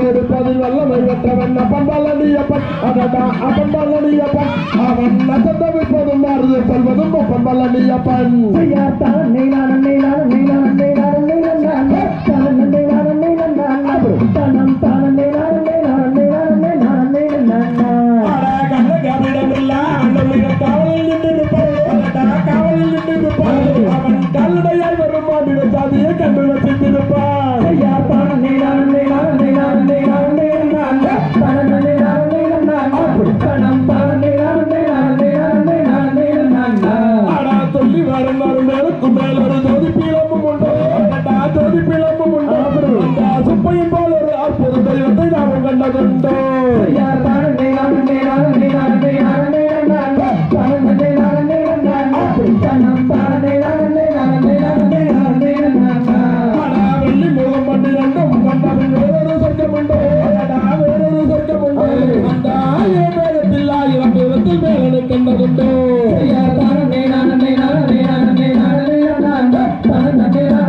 கொடுப்பது நல்ல வைவற்றவன் அப்பம்பல்லடியப்பன் அதடா அப்பம்பல்லடியப்பன் அவன் நசந்தவிப்பதும் மாறுது செல்வதும் அப்பம்பல்லடியப்பன் செய்யார் தான் நீலான குப்பையில் ஒரு ஜோதி பீலம்பும் உண்டு. கண்டா ஜோதி பீலம்பும் உண்டு. அந்த சுப்பையின் போல் ஒரு la